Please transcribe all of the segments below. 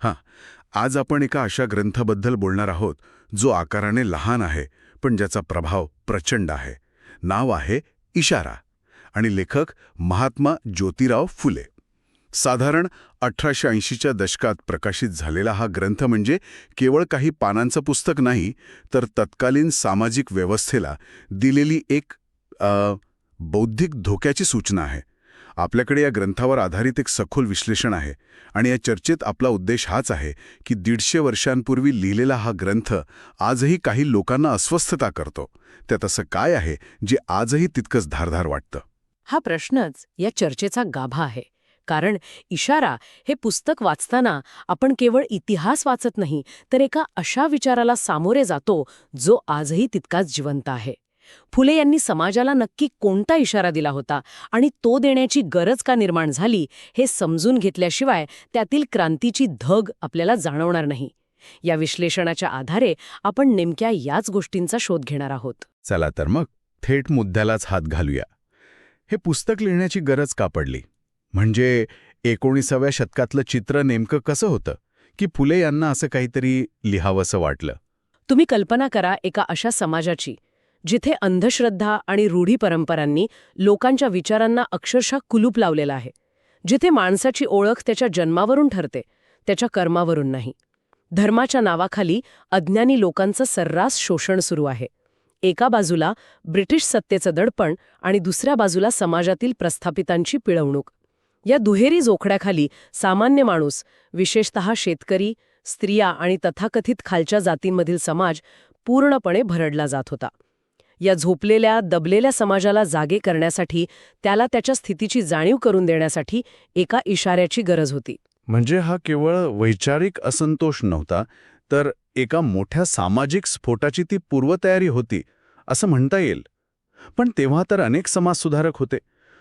हां आज आपण एका अशा ग्रंथाबद्दल बोलणार आहोत जो आकाराने लहान आहे पण ज्याचा प्रभाव प्रचंड आहे. नाव आहे इशारा आणि लेखक महात्मा ज्योतिराव फुले. साधारण अठराशे ऐंशीच्या दशकात प्रकाशित झालेला हा ग्रंथ म्हणजे केवळ काही पानांचं पुस्तक नाही तर तत्कालीन सामाजिक व्यवस्थेला दिलेली एक आ, बौद्धिक धोक्याची सूचना आहे. आपल्याकडे या ग्रंथावर आधारित एक सखोल विश्लेषण आहे आणि या चर्चेत आपला उद्देश हाच आहे की दीडशे वर्षांपूर्वी लिहिलेला हा ग्रंथ आजही काही लोकांना अस्वस्थता करतो. त्यात असं काय आहे जे आजही तितकंच धारधार वाटतं? हा प्रश्नच या चर्चेचा गाभा आहे. कारण इशारा हे पुस्तक वाचताना आपण केवळ इतिहास वाचत नाही तर एका अशा विचाराला सामोरे जातो जो आजही तितकाच जिवंत आहे. फुले यांनी समाजाला नक्की कोणता इशारा दिला होता आणि तो देण्याची गरज का निर्माण झाली हे समजून घेतल्याशिवाय त्यातील क्रांतीची धग आपल्याला जाणवणार नाही. या विश्लेषणाच्या आधारे आपण नेमक्या याच गोष्टींचा शोध घेणार आहोत. चला तर मग थेट मुद्द्यालाच हात घालूया. हे पुस्तक लिहिण्याची गरज का पडली? म्हणजे एकोणीसाव्या शतकातलं चित्र नेमकं कसं होतं? की फुले यांना असं काहीतरी लिहावंसं वाटलं? तुम्ही कल्पना करा एका अशा समाजाची. जिथे अंधश्रद्धा आणि रूढी परंपरांनी लोकांच्या विचारांना अक्षरशः कुलूप लावलेला आहे. जिथे माणसाची ओळख त्याच्या जन्मावरून ठरते त्याच्या कर्मावरून नाही. धर्माच्या नावाखाली अज्ञानी लोकांचं सर्रास शोषण सुरू आहे. एका बाजूला ब्रिटिश सत्तेचं दडपण आणि दुसऱ्या बाजूला समाजातील प्रस्थापितांची पिळवणूक. या दुहेरी जोखड्याखाली सामान्य माणूस विशेषतः शेतकरी स्त्रिया आणि तथाकथित खालच्या जातींमधील समाज पूर्णपणे भरडला जात होता. या झोपलेल्या दबलेल्या समाजाला जागे करण्यासाठी त्याला त्याच्या स्थितीची जाणीव करून देण्यासाठी एका इशाऱ्याची गरज होती. म्हणजे हा केवळ वैचारिक असंतोष नव्हता तर एका मोठ्या सामाजिक स्फोटाची ती पूर्वतयारी होती असं म्हणता येईल. पण तेव्हा तर अनेक समाजसुधारक होते.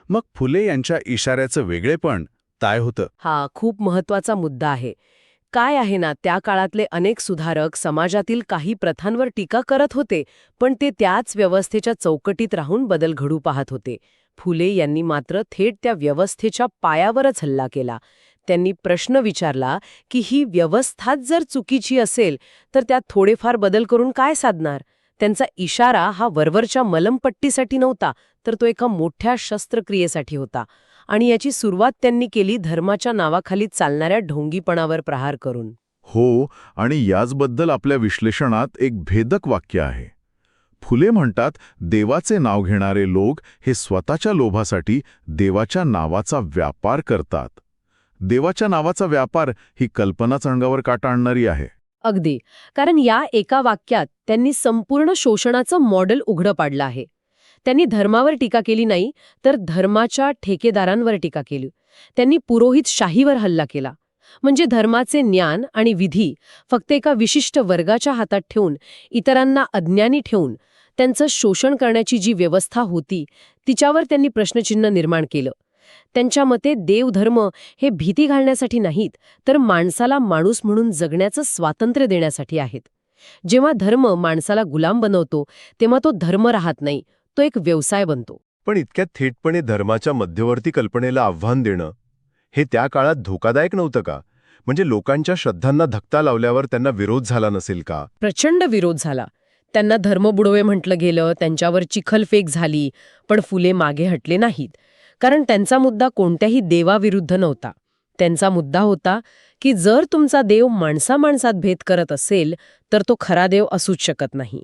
मग फुले यांच्या इशाऱ्याचं वेगळेपण काय होतं? हा खूप महत्त्वाचा मुद्दा आहे. काय आहे ना त्या काळातले अनेक सुधारक समाजातील काही प्रथांवर टीका करत होते पण ते त्याच व्यवस्थेच्या चौकटीत राहून बदल घडू पाहत होते. फुले यांनी मात्र थेट त्या व्यवस्थेच्या पायावरच हल्ला केला. त्यांनी प्रश्न विचारला की ही व्यवस्थाच जर चुकीची असेल तर त्यात थोडेफार बदल करून काय साधणार? त्यांचा इशारा हा वरवरच्या मलमपट्टीसाठी नव्हता तर तो एका मोठ्या शस्त्रक्रियेसाठी होता. आणि याची सुरुवात त्यांनी केली धर्माच्या नावाखाली चालणाऱ्या ढोंगीपणावर प्रहार करून. हो आणि याचबद्दल आपल्या विश्लेषणात एक भेदक वाक्य आहे. फुले म्हणतात देवाचे नाव घेणारे लोक हे स्वतःच्या लोभासाठी देवाच्या नावाचा व्यापार करतात. देवाच्या नावाचा व्यापार ही कल्पनाच अंगावर काटा आणणारी आहे. अगदी. कारण या एका वाक्यात त्यांनी संपूर्ण शोषणाचं मॉडेल उघडं पाडलं आहे. त्यांनी धर्मावर टीका केली नाही तर धर्माच्या ठेकेदारांवर टीका केली. त्यांनी पुरोहित शाहीवर हल्ला केला. म्हणजे धर्माचे ज्ञान आणि विधी फक्त एका विशिष्ट वर्गाच्या हातात ठेवून इतरांना अज्ञानी ठेवून त्यांचं शोषण करण्याची जी व्यवस्था होती तिच्यावर त्यांनी प्रश्नचिन्ह निर्माण केलं. त्यांच्या मते देवधर्म हे भीती घालण्यासाठी नाहीत तर माणसाला माणूस म्हणून जगण्याचं स्वातंत्र्य देण्यासाठी आहेत. जेव्हा धर्म माणसाला गुलाम बनवतो तेव्हा तो धर्म राहत नाही तो एक व्यवसाय बनतो. पण इतक्या थेटपणे धर्माच्या मध्यवर्ती कल्पनेला आव्हान देणं हे त्या काळात धोकादायक नव्हतं का? म्हणजे लोकांच्या श्रद्धांना धक्का लावल्यावर त्यांना विरोध झाला नसेल का? प्रचंड विरोध झाला. त्यांना धर्मबुडवे म्हटलं गेलं त्यांच्यावर चिखलफेक झाली पण फुले मागे हटले नाहीत. कारण त्यांचा मुद्दा कोणत्याही देवाविरुद्ध नव्हता. त्यांचा मुद्दा होता की जर तुमचा देव माणसा माणसात भेद करत असेल तर तो खरा देव असूच शकत नाही.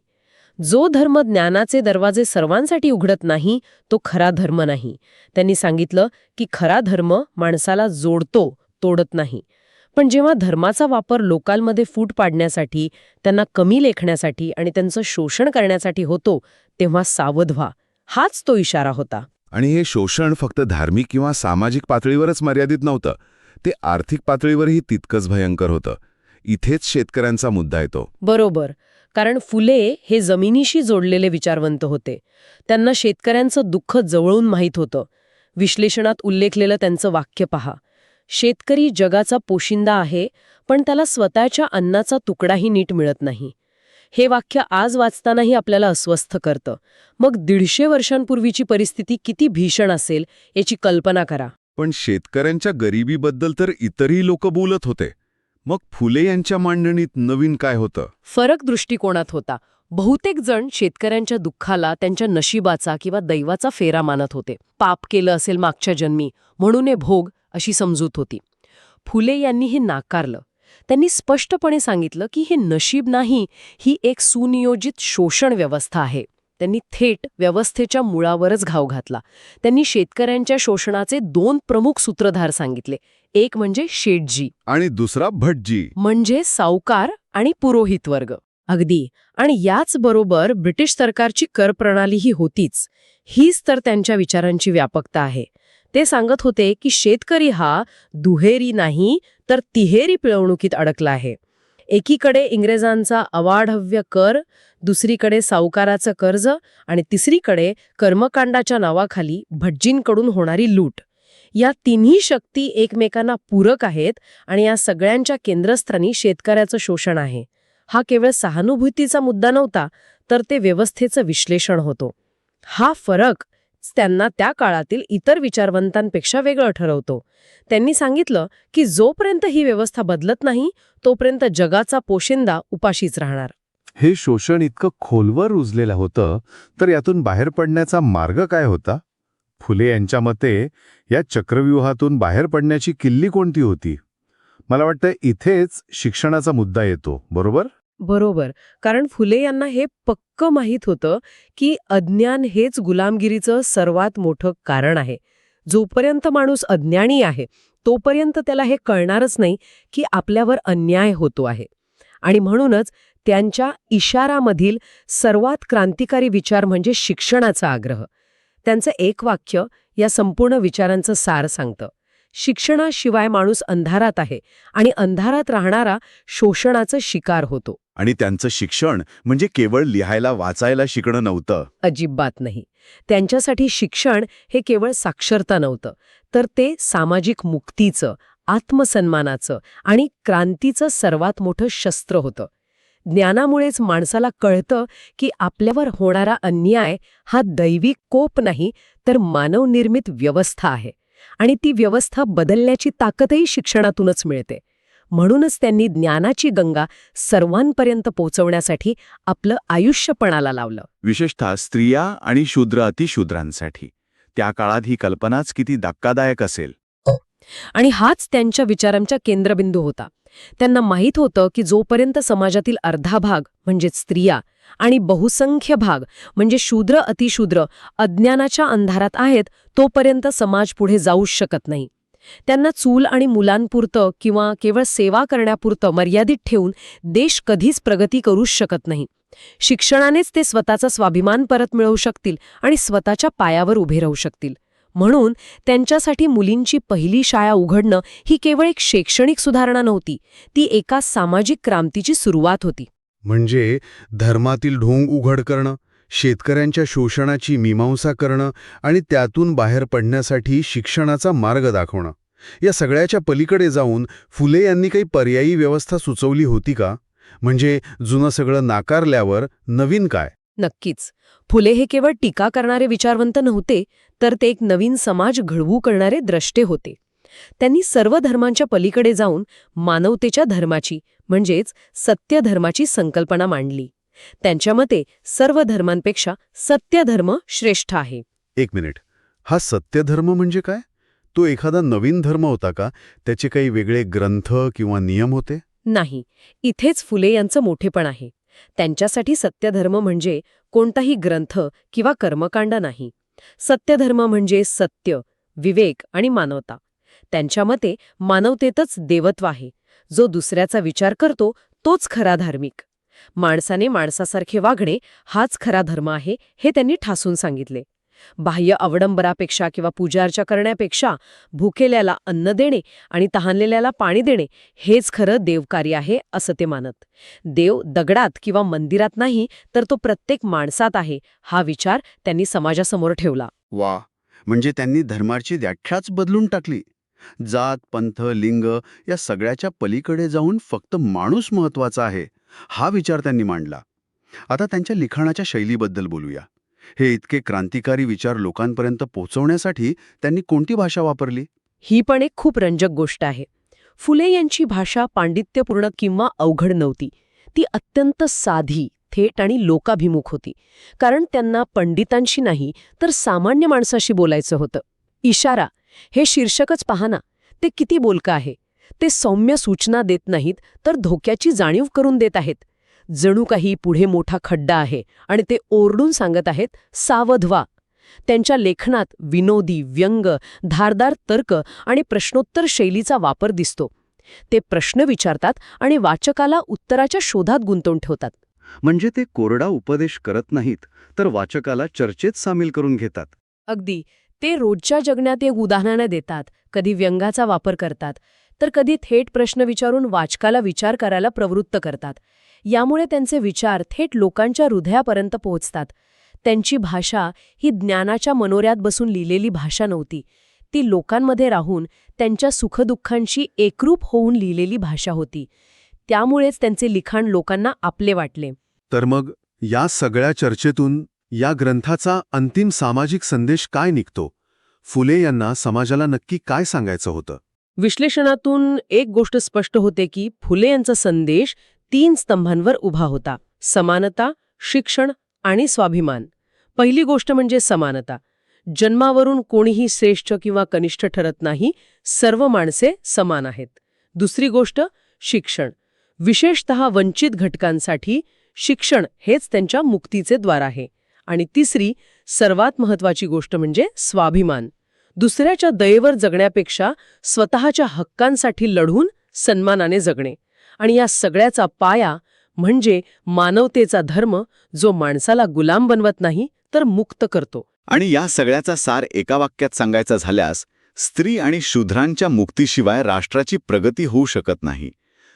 जो धर्म ज्ञानाचे दरवाजे सर्वांसाठी उघडत नाही तो खरा धर्म नाही. त्यांनी सांगितलं की खरा धर्म माणसाला जोडतो तोडत नाही. पण जेव्हा धर्माचा वापर लोकांमध्ये फूट पाडण्यासाठी त्यांना कमी लेखण्यासाठी आणि त्यांचं शोषण करण्यासाठी होतो तेव्हा सावध व्हा. हाच तो इशारा होता. आणि हे शोषण फक्त धार्मिक किंवा सामाजिक पातळीवरच मर्यादित नव्हतं. ते आर्थिक पातळीवरही तितकंच भयंकर होतं. इथेच शेतकऱ्यांचा मुद्दा येतो. बरोबर. कारण फुले हे जमिनीशी जोडलेले विचारवंत होते. त्यांना शेतकऱ्यांचं दुःख जवळून माहीत होतं. विश्लेषणात उल्लेखलेलं त्यांचं वाक्य पहा. शेतकरी जगाचा पोशिंदा आहे पण त्याला स्वतःच्या अन्नाचा तुकडाही नीट मिळत नाही. हे वाक्य आज वाचतानाही आपल्याला अस्वस्थ करतं. मग दीडशे वर्षांपूर्वीची परिस्थिती किती भीषण असेल याची कल्पना करा. पण शेतकऱ्यांच्या गरिबीबद्दल तर इतरही लोक बोलत होते. मग फुले यांच्या मांडणीत नवीन काय होतं? फरक दृष्टिकोनात होता. बहुतेक जण शेतकऱ्यांच्या दुःखाला त्यांच्या नशिबाचा किंवा दैवाचा फेरा मानत होते. पाप केलं असेल मागच्या जन्मी म्हणून हे भोग अशी समजूत होती. फुले यांनी हे नाकारलं. त्यांनी स्पष्टपणे सांगितलं की हे नशीब नाही ही एक सुनियोजित शोषण व्यवस्था आहे. त्यांनी थेट व्यवस्थेच्या मुळावरच घाव घातला. त्यांनी शेतकऱ्यांच्या शोषणाचे दोन प्रमुख सूत्रधार सांगितले. एक म्हणजे शेटजी. आणि दुसरा भटजी. म्हणजे सावकार आणि पुरोहित वर्ग. अगदी. आणि याच बरोबर ब्रिटिश सरकारची कर प्रणालीही होतीच. हीच तर त्यांच्या विचारांची व्यापकता आहे. ते सांगत होते की शेतकरी हा दुहेरी नाही तर तिहेरी पिळवणुकीत अडकला आहे. एकीकडे इंग्रजांचा अवाढव्य कर दुसरीकडे सावकाराचं कर्ज आणि तिसरीकडे कर्मकांडाच्या नावाखाली भटजींकडून होणारी लूट. या तिन्ही शक्ती एकमेकांना पूरक आहेत आणि या सगळ्यांच्या केंद्रस्थानी शेतकऱ्याचं शोषण आहे. हा केवळ सहानुभूतीचा मुद्दा नव्हता तर ते व्यवस्थेचं विश्लेषण होतो. हा फरक त्यांना त्या काळातील इतर विचारवंतांपेक्षा वेगळं ठरवतो. त्यांनी सांगितलं की जोपर्यंत ही व्यवस्था बदलत नाही तोपर्यंत जगाचा पोशिंदा उपाशीच राहणार. हे शोषण इतकं खोलवर रुजलेलं होतं तर यातून बाहेर पडण्याचा मार्ग काय होता? फुले यांच्या मते या चक्रव्यूहातून बाहेर पडण्याची किल्ली कोणती होती? मला वाटतं इथेच शिक्षणाचा मुद्दा येतो बरोबर? बरोबर. कारण फुले यांना हे पक्क माहीत होतं की अज्ञान हेच गुलामगिरीचं सर्वात मोठं कारण आहे. जोपर्यंत माणूस अज्ञानी आहे तोपर्यंत त्याला हे कळणारच नाही की आपल्यावर अन्याय होतो आहे. आणि म्हणूनच त्यांच्या इशारामधील सर्वात क्रांतिकारी विचार म्हणजे शिक्षणाचा आग्रह. त्यांचं एक वाक्य या संपूर्ण विचारांचं सार सांगतं. शिक्षणाशिवाय माणूस अंधारात आहे आणि अंधारात राहणारा शोषणाचं शिकार होतो. आणि त्यांचं शिक्षण म्हणजे केवळ लिहायला वाचायला शिकणं नव्हतं. अजिबात नाही. त्यांच्यासाठी शिक्षण हे केवळ साक्षरता नव्हतं तर ते सामाजिक मुक्तीचं आत्मसन्मानाचं आणि क्रांतीचं सर्वात मोठं शस्त्र होतं. ज्ञानामुळेच माणसाला कळतं की आपल्यावर होणारा अन्याय हा दैविक कोप नाही तर मानवनिर्मित व्यवस्था आहे. आणि ती व्यवस्था बदलण्याची ताकदही शिक्षणातूनच मिळते. म्हणूनच त्यांनी ज्ञानाची गंगा सर्वांपर्यंत पोहोचवण्यासाठी आपलं आयुष्य पणाला लावलं. विशेषतः स्त्रिया आणि शूद्र अतिशूद्रांसाठी. त्या काळात ही कल्पनाच किती धक्कादायक असेल. आणि हाच त्यांच्या विचारांचा केंद्रबिंदू होता. त्यांना माहीत होतं की जोपर्यंत समाजातील अर्धा भाग म्हणजेच स्त्रिया आणि बहुसंख्य भाग म्हणजे शूद्र अतिशूद्र अज्ञानाच्या अंधारात आहेत तोपर्यंत समाज पुढे जाऊच शकत नाही. त्यांना चूल आणि मुलांपुरतं किंवा केवळ सेवा करण्यापुरतं मर्यादित ठेवून देश कधीच प्रगती करूच शकत नाही. शिक्षणानेच ते स्वतःचा स्वाभिमान परत मिळवू शकतील आणि स्वतःच्या पायावर उभे राहू शकतील. म्हणून त्यांच्यासाठी मुलींची पहिली शाळा उघडणं ही केवळ एक शैक्षणिक सुधारणा नव्हती ती एका सामाजिक क्रांतीची सुरुवात होती. म्हणजे धर्मातील ढोंग उघड करणं शेतकऱ्यांच्या शोषणाची मीमांसा करणं आणि त्यातून बाहेर पडण्यासाठी शिक्षणाचा मार्ग दाखवणं. या सगळ्याच्या पलीकडे जाऊन फुले यांनी काही पर्यायी व्यवस्था सुचवली होती का? म्हणजे जुनं सगळं नाकारल्यावर नवीन काय? नक्कीच. फुले हे केवळ टीका करणारे विचारवंत नव्हते तर ते एक नवीन समाज घडवू करणारे द्रष्टे होते. त्यांनी सर्व धर्मांच्या पलीकडे जाऊन मानवतेच्या धर्माची म्हणजेच सत्यधर्माची संकल्पना मांडली. त्यांच्या मते सर्व धर्मांपेक्षा सत्यधर्म श्रेष्ठ आहे. एक मिनिट. हा सत्यधर्म म्हणजे काय? तो एखादा नवीन धर्म होता का? त्याचे काही वेगळे ग्रंथ किंवा नियम होते? नाही. इथेच फुले यांचं मोठेपण आहे. त्यांच्यासाठी सत्यधर्म म्हणजे कोणताही ग्रंथ किंवा कर्मकांड नाही. सत्यधर्म म्हणजे सत्य विवेक आणि मानवता. त्यांच्या मते मानवतेतच देवत्व आहे. जो दुसऱ्याचा विचार करतो तोच खरा धार्मिक. माणसाने माणसासारखे वागणे हाच खरा धर्म आहे हे त्यांनी ठासून सांगितले. बाह्य अवडंबरापेक्षा किंवा पूजार्चा करण्यापेक्षा भुकेल्याला अन्न देणे आणि तहानलेल्याला पाणी देणे हेच खरं देवकार्य आहे असं ते मानत. देव दगडात किंवा मंदिरात नाही तर तो प्रत्येक माणसात आहे हा विचार त्यांनी समाजासमोर ठेवला. वा म्हणजे त्यांनी धर्माची व्याख्याच बदलून टाकली. जात पंथ लिंग या सगळ्याच्या पलीकडे जाऊन फक्त माणूस महत्त्वाचा आहे हा विचार त्यांनी मांडला. आता त्यांच्या लिखाणाच्या शैलीबद्दल बोलूया. हे इतके क्रांतिकारी विचार लोकांपर्यंत पोहोचवण्यासाठी त्यांनी कोणती भाषा वापरली? ही पण एक खूप रंजक गोष्ट आहे. फुले यांची भाषा पांडित्यपूर्ण किंवा अवघड नव्हती. ती अत्यंत साधी थेट आणि लोकाभिमुख होती. कारण त्यांना पंडितांशी नाही तर सामान्य माणसाशी बोलायचं होतं. इशारा हे शीर्षकच पाहना ना ते किती बोलकं आहे. ते सौम्य सूचना देत नाहीत तर धोक्याची जाणीव करून देत आहेत. जणू काही पुढे मोठा खड्डा आहे आणि ते ओरडून सांगत आहेत सावध व्हा त्यांच्या लेखनात विनोदी व्यंग धारदार तर्क आणि प्रश्नोत्तर शैलीचा वापर दिसतो. ते प्रश्न विचारतात आणि वाचकाला उत्तराच्या शोधात गुंतवून ठेवतात. म्हणजे ते कोरडा उपदेश करत नाहीत तर वाचकाला चर्चेत सामील करून घेतात. अगदी. ते रोजच्या जगण्यात एक उदाहरणं देतात कधी व्यंगाचा वापर करतात तर कधी थेट प्रश्न विचारून वाचकाला विचार करायला प्रवृत्त करतात. यामुळे त्यांचे विचार थेट लोकांच्या हृदयापर्यंत पोहोचतात. त्यांची भाषा ही ज्ञानाच्या मनोऱ्यात बसून लिहिलेली भाषा नव्हती. ती लोकांमध्ये राहून त्यांच्या सुखदुःखांशी एकरूप होऊन लिहिलेली भाषा होती. त्यामुळेच त्यांचे लिखाण लोकांना आपले वाटले. तर मग या सगळ्या चर्चेतून या ग्रंथाचा अंतिम सामाजिक संदेश काय निघतो? फुले यांना समाजाला नक्की काय सांगायचं होतं? विश्लेषणातून एक गोष्ट स्पष्ट होते की फुले यांचा संदेश तीन स्तंभांवर उभा होता. समानता शिक्षण आणि स्वाभिमान. पहिली गोष्ट म्हणजे समानता. जन्मावरून कोणीही श्रेष्ठ किंवा कनिष्ठ ठरत नाही सर्व माणसे समान आहेत. दुसरी गोष्ट शिक्षण. विशेषत वंचित घटकांसाठी शिक्षण हेच त्यांच्या मुक्तीचे द्वार आहे. आणि तिसरी सर्वात महत्वाची गोष्ट म्हणजे स्वाभिमान. दुसऱ्याच्या दयेवर जगण्यापेक्षा स्वतःच्या हक्कांसाठी लढून सन्मानाने जगणे. आणि या सगळ्याचा पाया म्हणजे मानवतेचा धर्म जो माणसाला गुलाम बनवत नाही तर मुक्त करतो. आणि या सगळ्याचा सार एका वाक्यात सांगायचा झाल्यास स्त्री आणि शूद्रांच्या मुक्तीशिवाय राष्ट्राची प्रगती होऊ शकत नाही.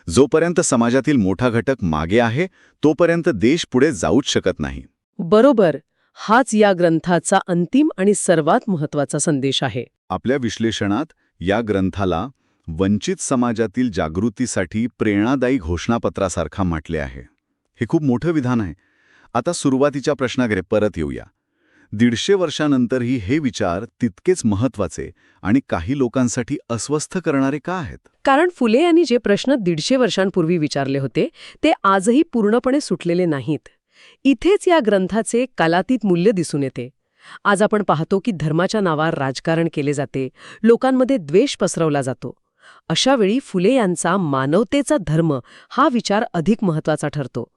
जोपर्यंत समाजातील मोठा घटक मागे आहे तोपर्यंत देश पुढे जाऊच शकत नाही. बरोबर. हाच या ग्रंथाचा अंतिम आणि सर्वात महत्त्वाचा संदेश आहे. आपल्या विश्लेषणात या ग्रंथाला वंचित समाजातील जागृतीसाठी प्रेरणादायी घोषणापत्रासारखा म्हटले आहे. हे खूप मोठं विधान आहे. आता सुरुवातीच्या प्रश्नाकडे परत येऊया. दीडशे वर्षानंतरही हे विचार तितकेच महत्त्वाचे आणि काही लोकांसाठी अस्वस्थ करणारे का आहेत? कारण फुले यांनी जे प्रश्न दीडशे वर्षांपूर्वी विचारले होते ते आजही पूर्णपणे सुटलेले नाहीत. इथेच या ग्रंथाचे कलातीत मूल्य दिसून येते. आज आपण पाहतो की धर्माच्या नावावर राजकारण केले जाते लोकांमध्ये द्वेष पसरवला जातो. अशावेळी फुले यांचा मानवतेचा धर्म हा विचार अधिक महत्त्वाचा ठरतो.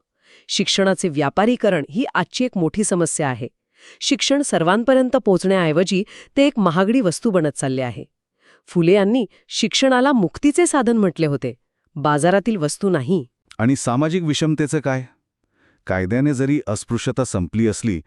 शिक्षणाचे व्यापारीकरण ही आजची एक मोठी समस्या आहे. शिक्षण सर्वांपर्यंत पोहोचण्याऐवजी ते एक महागडी वस्तू बनत चालले आहे. फुले यांनी शिक्षणाला मुक्तीचे साधन म्हटले होते. बाजारातील वस्तू नाही. आणि सामाजिक विषमतेचं काय? कायद्याने जरी अस्पृश्यता संपली असली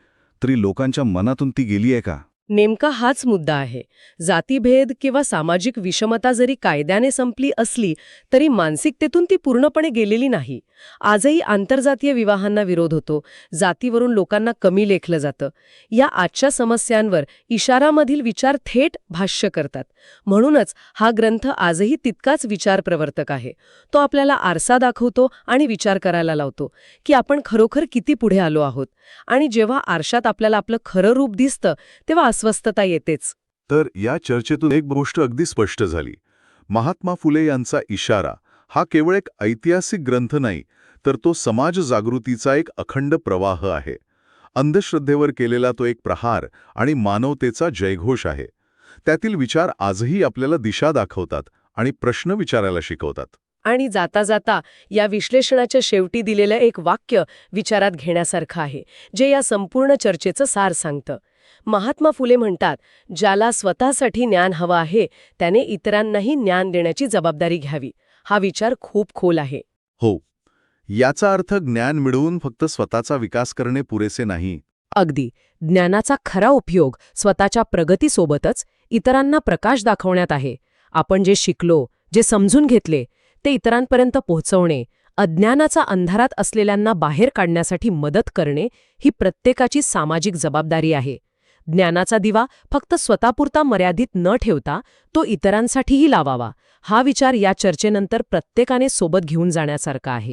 तरी लोकांच्या मनातून ती गेली आहे का? नेमका हाच मुद्दा आहे. जातीभेद किंवा सामाजिक विषमता जरी कायद्याने संपली असली तरी मानसिकतेतून ती पूर्णपणे गेलेली नाही. आजही आंतरजातीय विवाहांना विरोध होतो. जातीवरून लोकांना कमी लेखलं जातं. या आजच्या समस्यांवर इशारामधील विचार थेट भाष्य करतात. म्हणूनच हा ग्रंथ आजही तितकाच विचार प्रवर्तक आहे. तो आपल्याला आरसा दाखवतो आणि विचार करायला लावतो की आपण खरोखर किती पुढे आलो आहोत. आणि जेव्हा आरशात आपल्याला आपलं खरं रूप दिसतं तेव्हा अस्वस्थता येतेच. तर या चर्चेतून एक गोष्ट अगदी स्पष्ट झाली. महात्मा फुले यांचा इशारा हा केवळ एक ऐतिहासिक ग्रंथ नाही तर तो समाज जागृतीचा एक अखंड प्रवाह आहे. अंधश्रद्धेवर केलेला तो एक प्रहार आणि मानवतेचा जयघोष आहे. त्यातील विचार आजही आपल्याला दिशा दाखवतात आणि प्रश्न विचारायला शिकवतात. आणि जाता जाता या विश्लेषणाच्या शेवटी दिलेलं एक वाक्य विचारात घेण्यासारखं आहे जे या संपूर्ण चर्चेचं सार सांगतं. महात्मा फुले म्हणतात ज्याला स्वतःसाठी ज्ञान हवं आहे त्याने इतरांनाही ज्ञान देण्याची जबाबदारी घ्यावी. हा विचार खूप खोल आहे. हो. याचा अर्थ ज्ञान मिळवून फक्त स्वतःचा विकास करणे पुरेसे नाही. अगदी. ज्ञानाचा खरा उपयोग स्वतःच्या प्रगतीसोबतच इतरांना प्रकाश दाखवण्यात आहे. आपण जे शिकलो जे समजून घेतले ते इतरांपर्यंत पोहोचवणे अज्ञानाचा अंधारात असलेल्यांना बाहेर काढण्यासाठी मदत करणे ही प्रत्येकाची सामाजिक जबाबदारी आहे. ज्ञानाचा दिवा फक्त स्वतःपुरता मर्यादित न ठेवता तो इतरांसाठीही लावावा. हा विचार या चर्चेनंतर प्रत्येकाने सोबत घेऊन जाण्यासारखा आहे.